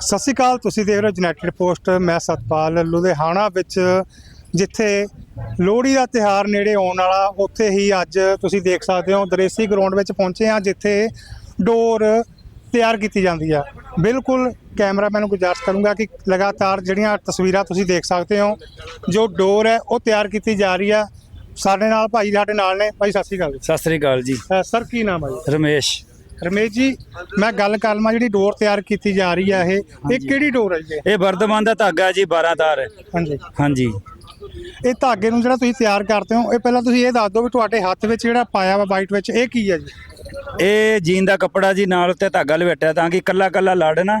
ਸਤਿ ਸ਼੍ਰੀ ਅਕਾਲ ਤੁਸੀਂ ਦੇਖ ਰਹੇ ਹੋ ਯੂਨਾਈਟਿਡ ਪੋਸਟ। ਮੈਂ ਸਤਪਾਲ ਲੁਧਿਆਣਾ ਵਿੱਚ ਜਿੱਥੇ ਲੋਹੜੀ ਦਾ ਤਿਹਾਰ ਨੇੜੇ ਆਉਣ ਵਾਲਾ ਉੱਥੇ ਹੀ ਅੱਜ ਤੁਸੀਂ ਦੇਖ ਸਕਦੇ ਹੋ ਦਰੇਸੀ ਗਰਾਊਂਡ ਵਿੱਚ ਪਹੁੰਚੇ ਹਾਂ ਜਿੱਥੇ ਡੋਰ ਤਿਆਰ ਕੀਤੀ ਜਾਂਦੀ ਆ। ਬਿਲਕੁਲ ਕੈਮਰਾਮੈਨ ਨੂੰ ਗੁਜ਼ਾਰਿਸ਼ ਕਰੂੰਗਾ ਕਿ ਲਗਾਤਾਰ ਜਿਹੜੀਆਂ ਤਸਵੀਰਾਂ ਤੁਸੀਂ ਦੇਖ ਸਕਦੇ ਹੋ ਜੋ ਡੋਰ ਹੈ ਉਹ ਤਿਆਰ ਕੀਤੀ ਜਾ ਰਹੀ ਆ। ਸਾਡੇ ਨਾਲ ਭਾਈ ਸਾਡੇ ਨਾਲ ਨੇ। ਭਾਈ ਸਤਿ ਸ਼੍ਰੀ ਅਕਾਲ ਸਤਿ ਸ੍ਰੀ ਅਕਾਲ ਜੀ। ਸਰ ਕੀ ਨਾਮ ਹੈ ਜੀ? ਰਮੇਸ਼। ਰਮੇਸ਼ ਜੀ ਮੈਂ ਗੱਲ ਕਰ ਲਵਾਂ ਜਿਹੜੀ ਡੋਰ ਤਿਆਰ ਕੀਤੀ ਜਾ ਰਹੀ ਹੈ ਇਹ ਇਹ। ਕਿਹੜੀ ਡੋਰ ਹੈ ਜੀ ਇਹ? ਇਹ ਵਰਧਮਾਨ ਦਾ ਧਾਗਾ ਜੀ 12 ਤਾਰ। ਹਾਂਜੀ। ਹਾਂਜੀ। ਇਹ ਧਾਗੇ ਨੂੰ ਜਿਹੜਾ ਤੁਸੀਂ ਤਿਆਰ ਕਰਦੇ ਹੋ ਇਹ ਪਹਿਲਾਂ ਤੁਸੀਂ ਇਹ ਦੱਸ ਦਿਓ ਵੀ ਤੁਹਾਡੇ ਹੱਥ ਵਿੱਚ ਜਿਹੜਾ ਪਾਇਆ ਵਾ ਵਾਈਟ ਵਿੱਚ ਇਹ ਕੀ ਹੈ ਜੀ? ਇਹ ਜੀਨ ਦਾ ਕੱਪੜਾ ਜੀ ਨਾਲ ਉੱਤੇ ਧਾਗਾ ਲਵੇਟਿਆ ਤਾਂ ਕਿ ਕੱਲਾ ਕੱਲਾ ਲੜ ਨਾ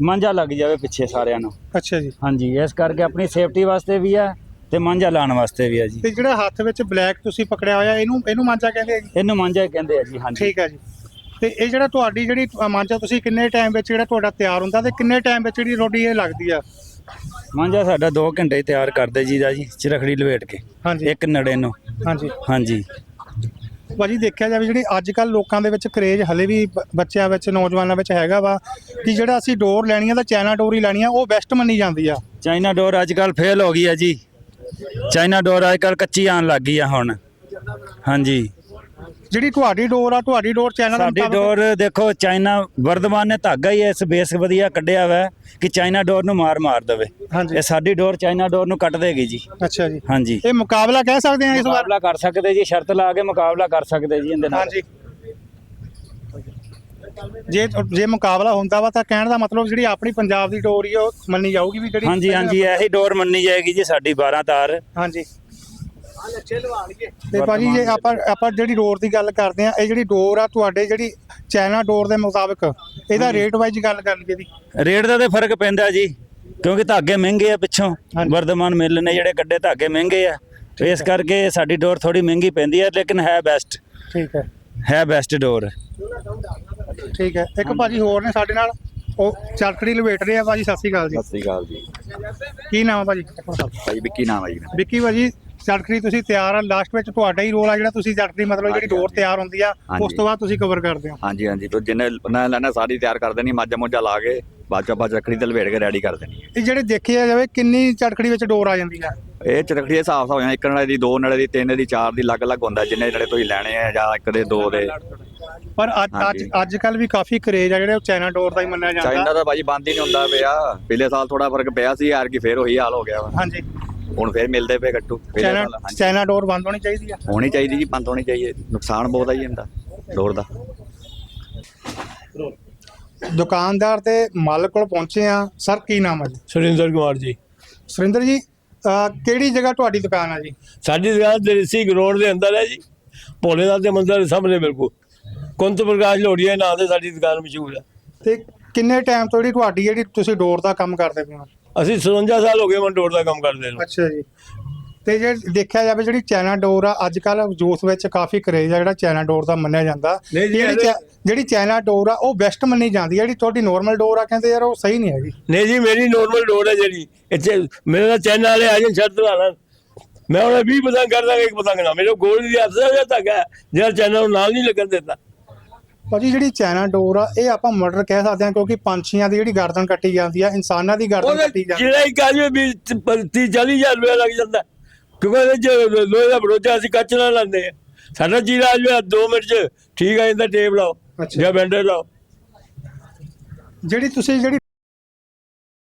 ਮਾਂਝਾ ਲੱਗ ਜਾਵੇ ਪਿੱਛੇ ਸਾਰਿਆਂ ਨੂੰ। ਅੱਛਾ ਜੀ। ਹਾਂਜੀ ਇਸ ਕਰਕੇ ਆਪਣੀ ਸੇਫਟੀ ਵਾਸਤੇ ਵੀ ਆ ਤੇ ਮਾਂਝਾ ਲਾਉਣ ਵਾਸਤੇ ਵੀ ਆ ਜੀ। ਤੇ ਜਿਹੜਾ ਹੱਥ ਵਿੱਚ ਬਲੈਕ ਤੁਸੀਂ ਪਕੜਿਆ ਹੋਇਆ ਇਹਨੂੰ ਇਹਨੂੰ ਮਾਂਜਾ ਕਹਿੰਦੇ ਆ ਜੀ? ਇਹਨੂੰ ਮਾਂਝਾ ਕਹਿੰਦੇ ਆ ਜੀ ਹਾਂਜੀ। ਠੀਕ ਹੈ ਜੀ। ਤੇ ਇਹ ਜਿਹੜਾ ਤੁਹਾਡੀ ਜਿਹੜੀ ਮਾਂਜਾ ਤੁਸੀਂ ਕਿੰਨੇ ਟਾਈਮ ਵਿੱਚ ਜਿਹੜਾ ਤੁਹਾਡਾ ਤਿਆਰ ਹੁੰਦਾ ਤੇ ਕਿੰਨੇ ਟਾਈਮ ਵਿੱਚ ਜਿਹੜੀ ਰੋਟੀ ਇਹ ਲੱਗਦੀ ਆ? ਮਾਂਝਾ ਸਾਡਾ 2 ਘੰਟੇ ਤਿਆਰ ਕਰਦੇ ਜੀ ਦਾ ਜੀ ਚਰਖੜੀ ਲਵੇਟ ਕੇ। ਹਾਂਜੀ। ਇੱਕ ਨੜੇ ਨੂੰ। ਹਾਂਜੀ। ਹਾਂਜੀ। ਭਾਜੀ ਦੇਖਿਆ ਜਾਵੇ ਜਿਹੜੀ ਅੱਜ ਕੱਲ ਲੋਕਾਂ ਦੇ ਵਿੱਚ ਕਰੇਜ ਹਲੇ ਵੀ ਬੱਚਿਆਂ ਵਿੱਚ ਨੌਜਵਾਨਾਂ ਵਿੱਚ ਹੈਗਾ ਵਾ ਕਿ ਜਿਹੜਾ ਅਸੀਂ ਡੋਰ ਲੈਣੀ ਆ ਤਾਂ ਚਾਈਨਾ ਡੋਰ ਹੀ ਲੈਣੀ ਆ ਉਹ ਬੈਸਟ ਮੰਨੀ ਜਾਂਦੀ ਆ। ਚਾਈਨਾ ਡੋਰ ਅੱਜ ਕੱਲ ਫੇਲ ਹੋ ਗਈ ਆ ਜੀ। ਚਾਈਨਾ ਡੋਰ ਅੱਜ ਕੱਲ ਕੱਚੀ ਆਣ ਲੱਗ ਗਈ ਆ ਹੁਣ। ਹਾਂਜੀ। ਜਿਹੜੀ ਤੁਹਾਡੀ ਡੋਰ ਆ ਤੁਹਾਡੀ ਡੋਰ ਚਾਈਨਾ ਦੇ ਸਾਡੀ ਡੋਰ ਦੇਖੋ ਚਾਈਨਾ ਵਰਧਮਾਨ ਨੇ ਧਾਗਾ ਹੀ ਇਸ ਬੇਸ ਵਧੀਆ ਕੱਢਿਆ ਵਾ ਕਿ ਚਾਈਨਾ ਡੋਰ ਨੂੰ ਮਾਰ ਮਾਰ ਦੇਵੇ। ਇਹ ਸਾਡੀ ਡੋਰ ਚਾਈਨਾ ਡੋਰ ਨੂੰ ਕੱਟ ਦੇਗੀ ਜੀ। ਅੱਛਾ ਜੀ। ਹਾਂਜੀ। ਇਹ ਮੁਕਾਬਲਾ ਕਹਿ ਸਕਦੇ ਆ ਇਸ ਵਾਰ? ਮੁਕਾਬਲਾ ਕਰ ਸਕਦੇ ਜੀ ਸ਼ਰਤ ਲਾ ਕੇ ਮੁਕਾਬਲਾ ਕਰ ਸਕਦੇ ਜੀ ਇਹਦੇ ਨਾਲ। ਹਾਂਜੀ। ਜੇ ਜੇ ਮੁਕਾਬਲਾ ਹੁੰਦਾ ਵਾ ਤਾਂ ਕਹਿਣ ਦਾ ਮਤਲਬ ਜਿਹੜੀ ਆਪਣੀ ਪੰਜਾਬ ਦੀ ਡੋਰ ਹੀ ਉਹ ਮੰਨੀ ਜਾਊਗੀ ਵੀ ਜਿਹੜੀ ਹਾਂਜੀ ਹਾਂਜੀ ਇਹੀ ਡੋਰ ਮੰਨੀ ਜਾਏਗੀ ਜੀ ਸਾਡੀ 12 ਤਾਰ। ਹਾਂਜੀ। ਤੇ ਭਾਜੀ ਜੇ ਆਪਾਂ ਆਪਾਂ ਜਿਹੜੀ ਡੋਰ ਦੀ ਗੱਲ ਕਰਦੇ ਆ ਇਹ ਜਿਹੜੀ ਡੋਰ ਆ ਤੁਹਾਡੇ ਜਿਹੜੀ ਚਾਈਨਾ ਡੋਰ ਦੇ ਮੁਤਾਬਕ ਇਹਦਾ ਰੇਟ ਵਾਈਜ਼ ਗੱਲ ਕਰ ਲਈਏ ਦੀ ਰੇਟ ਦਾ ਤੇ ਫ਼ਰਕ ਪੈਂਦਾ ਜੀ ਕਿਉਂਕਿ ਧਾਗੇ ਮਹਿੰਗੇ ਆ ਪਿੱਛੋਂ ਹਾਂਜੀ। ਵਰਧਮਾਨ ਮਿਲ ਨੇ ਜਿਹੜੇ ਕੱਢੇ ਧਾਗੇ ਮਹਿੰਗੇ ਆ। ਇਸ ਕਰਕੇ ਸਾਡੀ ਡੋਰ ਥੋੜੀ ਮਹਿੰਗੀ ਪੈਂਦੀ ਹੈ ਲੇਕਿਨ ਹੈ ਬੈਸਟ ਠੀਕ ਹੈ। ਹੈ ਬੈਸਟ ਡੋਰ। ਠੀਕ ਹੈ। ਇੱਕ ਭਾਜੀ ਹੋਰ ਨੇ ਸਾਡੇ ਨਾਲ ਉਹ ਚਰਖੜੀ ਲਵੇਟ ਰਹੇ ਆ ਭਾਜੀ ਸਤਿ ਸ਼੍ਰੀ ਅਕਾਲ ਜੀ। ਸਤਿ ਸ੍ਰੀ ਅਕਾਲ ਜੀ। ਕੀ ਨਾਮ ਆ ਭਾਜੀ? ਭਾਈ ਵਿੱਕੀ ਨਾਮ ਹੈ ਜੀ। ਵਿੱਕੀ ਭਾਜੀ ਚਰਖੜੀ ਤੁਸੀਂ ਤਿਆਰ ਆ ਲਾਸਟ ਵਿੱਚ ਤੁਹਾਡਾ ਹੀ ਰੋਲ ਆ ਜਿਹੜਾ ਤੁਸੀਂ ਚਰਖੜੀ ਮਤਲਬ ਜਿਹੜੀ ਡੋਰ ਤਿਆਰ ਹੁੰਦੀ ਆ ਉਸ। ਤੋਂ ਬਾਅਦ ਤੁਸੀਂ ਕਵਰ ਕਰਦੇ ਹੋ। ਹਾਂਜੀ ਹਾਂਜੀ। ਤੇ ਜਿਹਨੇ ਨਾ ਲੈਣਾ ਸਾਰੀ ਤਿਆਰ ਕਰ ਦੇਣੀ ਮਾਝਾ ਮੋਝਾ ਲਾ ਕੇ ਬਾਅਦ ਚ ਆਪਾਂ ਚੱਕੜੀ ਤੇ ਲਵੇੜ ਕੇ ਰੈਡੀ ਕਰ ਦੇਣੀ ਇਹ ਜਿਹੜੇ ਦੇਖਿਆ ਜਾਵੇ ਕਿੰਨੀ ਚਰਖੜੀ ਵਿੱਚ ਡੋਰ ਆ ਜਾਂਦੀ ਆ? ਇਹ ਚਰਖੜੀ ਦੇ ਹਿਸਾਬ ਹੋ ਜਾਂਦਾ ਇੱਕ ਨਲੇ ਦੀ ਦੋ ਨਲੇ ਦੀ ਤਿੰਨ ਦੀ ਚਾਰ ਦੀ ਅਲੱਗ-ਅਲੱਗ ਹੁੰਦਾ ਜਿੰਨੇ ਨਲੇ ਤੁਸੀਂ ਲੈਣੇ ਆ ਜਾਂ ਇੱਕ ਦੇ ਦੋ ਦੇ। ਪਰ ਅੱਜ ਅੱਜ। ਅੱਜ ਕੱਲ ਵੀ ਕਾਫੀ ਕਰੇਜ ਆ ਜਿਹੜੇ ਚਾਈਨਾ ਡੋਰ ਦਾ ਹੀ ਮੰਨਿਆ ਚਾਈਨਾ ਜਾਂਦਾ ਦਾ ਭਾਜੀ ਬੰਦ ਹੀ ਨਹੀਂ ਹੁੰਦਾ ਪਿਆ। ਪਿਛਲੇ ਸਾਲ ਥੋੜਾ ਫ਼ਰਕ ਪਿਆ ਸੀ ਯਾਰ ਕਿ ਫੇਰ ਉਹੀ ਹਾਲ ਹੋ ਗਿਆ ਹਾਂਜੀ। ਹੁਣ ਫੇਰ ਮਿਲਦੇ ਪਏ ਗੱਟੂ ਚਾਈਨਾ ਹਾਂਜੀ। ਚਾਈਨਾ ਡੋਰ ਬੰਦ ਹੋਣੀ ਚਾਹੀਦੀ ਆ? ਹੋਣੀ ਚਾਹੀਦੀ ਜੀ ਬੰਦ ਹੋਣੀ ਚਾਹੀਏ ਨੁਕਸਾਨ ਬਹੁਤ ਆ ਜੀ ਇਹਦਾ ਡੋਰ ਦਾ। ਦੁਕਾਨਦਾਰ ਤੇ ਮਾਲਕ ਕੋਲ ਪਹੁੰਚੇ ਆ। ਸਰ ਕੀ ਨਾਮ ਹੈ ਜੀ? ਸੁਰਿੰਦਰ ਕੁਮਾਰ ਜੀ। ਸੁਰਿੰਦਰ ਜੀ ਅਹ ਕਿਹੜੀ ਜਗ੍ਹਾ ਤੁਹਾਡੀ ਦੁਕਾਨ ਆ ਜੀ? ਸਾਡੀ ਦੁਕਾਨ ਦਰਸੀ ਗਰਾਊਂਡ ਦੇ ਅੰਦਰ ਹੈ ਜੀ। ਭੋਲੇਨਾਥ ਦੇ ਮੰਦਿਰ ਦੇ ਸਾਹਮਣੇ ਬਿਲਕੁਲ। ਕੁੰਤ ਪ੍ਰਕਾਸ਼ ਲੋੜੀਆ ਨਾਂ ਤੇ ਸਾਡੀ ਦੁਕਾਨ ਮਸ਼ਹੂਰ ਹੈ। ਤੇ ਕਿੰਨੇ ਟਾਈਮ ਤੋਂ ਜਿਹੜੀ ਤੁਹਾਡੀ ਜਿਹੜੀ ਤੁਸੀਂ ਡੋਰ ਦਾ ਕੰਮ ਕਰਦੇ ਪਏ ਹੋ? ਅਸੀਂ 57 ਸਾਲ ਹੋ ਗਏ ਮੰਡੋਰ ਦਾ ਕੰਮ ਕਰਦੇ ਨੂੰ। ਅੱਛਾ ਜੀ। ਤੇ ਜੇ ਦੇਖਿਆ ਜਾਵੇ ਜਿਹੜੀ ਚਾਈਨਾ ਡੋਰ ਆ ਅੱਜ ਕੱਲ ਯੂਥ ਵਿੱਚ ਕਾਫੀ ਕਰੇਜ ਆ ਜਿਹੜਾ ਚਾਈਨਾ ਡੋਰ ਦਾ ਮੰਨਿਆ ਜਾਂਦਾ। ਨਹੀਂ ਜੀ, ਜਿਹੜੀ ਇਹਦੇ- ਚਾ- ਜਿਹੜੀ ਚਾਈਨਾ ਡੋਰ ਆ ਉਹ ਬੈਸਟ ਮੰਨੀ ਜਾਂਦੀ ਹੈ ਜਿਹੜੀ ਤੁਹਾਡੀ ਨਾਰਮਲ ਡੋਰ ਆ ਕਹਿੰਦੇ ਯਾਰ ਉਹ ਸਹੀ ਨਹੀਂ ਹੈਗੀ। ਨਹੀਂ ਜੀ ਮੇਰੀ ਨੋਰਮਲ ਡੋਰ ਹੈ ਜਿਹੜੀ। ਇੱਥੇ ਮੇਰੇ ਨਾਲ ਚੈਨਲ ਵਾਲੇ ਆ ਜਾਣ ਸ਼ਰਤ ਲਾ ਲੈਣ। ਮੈਂ ਉਹਨਾਂ 20 ਪਤੰਗ ਕਰ ਦਾਂਗਾ ਇੱਕ ਪਤੰਗ ਨਾ। ਮੇਰੇ ਗੋਲ ਦੀ ਅਫਸਰ ਹੈ ਤੱਕ ਹੈ ਜਿਹੜਾ ਚੈਨਲ ਨੂੰ ਨਾਲ ਨਹੀਂ ਲੱਗਣ ਦਿੰਦਾ। ਭਾਜੀ ਜਿਹੜੀ ਚਾਈਨਾ ਡੋਰ ਆ ਇਹ ਆਪਾਂ ਮਰਡਰ ਕਹਿ ਸਕਦੇ ਹਾਂ ਕਿਉਂਕਿ ਪੰਛੀਆਂ ਦੀ ਜਿਹੜੀ ਗਰਦਨ ਕੱਟੀ ਜਾਂਦੀ ਆ ਇਨਸਾਨਾਂ ਦੀ ਗਰਦਨ ਕੱਟੀ ਜਾਂਦੀ। ਜਿਹੜਾ ਇੱਕ ਆਦਮੀ ਵੀ 30 40 ਹਜ਼ਾਰ ਰੁਪਏ ਲੱਗ ਜਾਂਦਾ ਕਿਉਂਕਿ ਚ ਲੋਹੇ ਦਾ ਬਰੋਜਾ ਅਸੀਂ ਕੱਚ ਨਾਲ ਲਾਉਂਦੇ ਆ ਸਾਡਾ ਜੀਰਾ ਅੱਜ 2 ਮਿੰਟ ਚ ਠੀਕ ਆ ਜਾਂਦਾ ਟੇਪ ਲਾਓ। ਜਾਂ ਬੈਂਡਰ ਲਾਓ ਜਿਹੜੀ ਤੁਸੀਂ ਜਿਹੜੀ